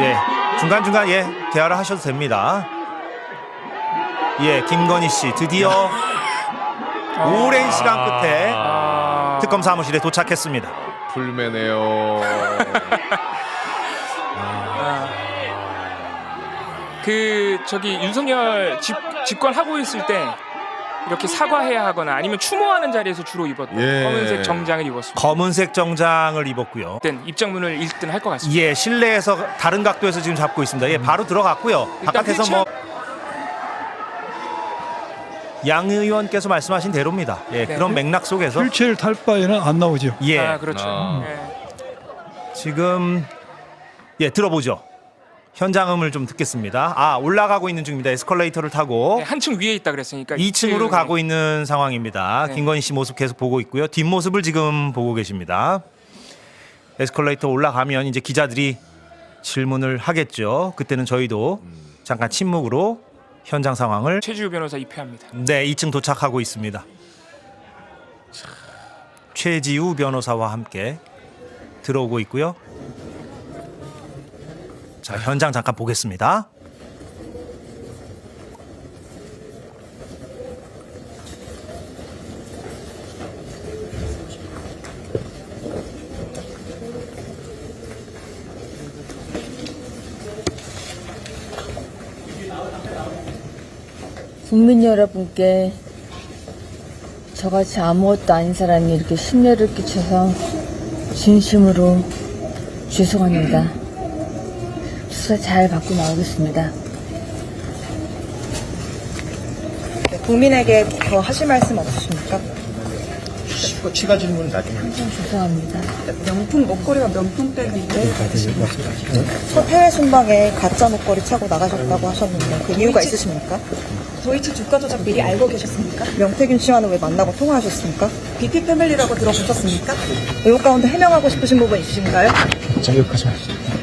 예, 중간 중간 예 대화를 하셔도 됩니다. 예, 김건희 씨 드디어 오랜 시간 끝에 아, 특검 사무실에 도착했습니다. 불매네요. 아. 그 저기 윤석열 집, 집권하고 있을 때 이렇게 사과해야 하거나 아니면 추모하는 자리에서 주로 입었던 예. 검은색 정장을 입었습니다. 검은색 정장을 입었고요. 일단 입장문을 읽든 할 것 같습니다. 예, 실내에서 다른 각도에서 지금 잡고 있습니다. 예, 바로 들어갔고요. 일단 바깥에서 뭐. 양 의원께서 말씀하신 대로입니다. 예, 네. 그런 맥락 속에서 휠체어를 탈 바에는 안 나오죠. 예, 아 그렇죠. 아. 예. 지금 예 들어보죠. 현장음을 좀 듣겠습니다. 아 올라가고 있는 중입니다. 에스컬레이터를 타고 네, 한층 위에 있다 그랬으니까 2층으로 이층에- 가고 있는 상황입니다. 네. 김건희 씨 모습 계속 보고 있고요. 뒷모습을 지금 보고 계십니다. 에스컬레이터 올라가면 이제 기자들이 질문을 하겠죠. 그때는 저희도 잠깐 침묵으로 현장 상황을 최지우 변호사 입회합니다. 네 2층 도착하고 있습니다. 최지우 변호사와 함께 들어오고 있고요. 자 현장 잠깐 보겠습니다. 국민 여러분께 저같이 아무것도 아닌 사람이 이렇게 심려를 끼쳐서 진심으로 죄송합니다. 수사 잘 받고 나오겠습니다. 네, 국민에게 더 하실 말씀 없으십니까? 죄송합니다. 명품 목걸이가 명품백인데 첫 해외 순방에 가짜 목걸이 차고 나가셨다고 하셨는데 그 이유가 있으십니까? 도이치 주가 조작 미리 알고 계셨습니까? 명태균 씨와는 왜 만나고 통화하셨습니까? BP 패밀리라고 들어보셨습니까? 의혹 가운데 해명하고 싶으신 부분 있으신가요? 자격하지 마십시오.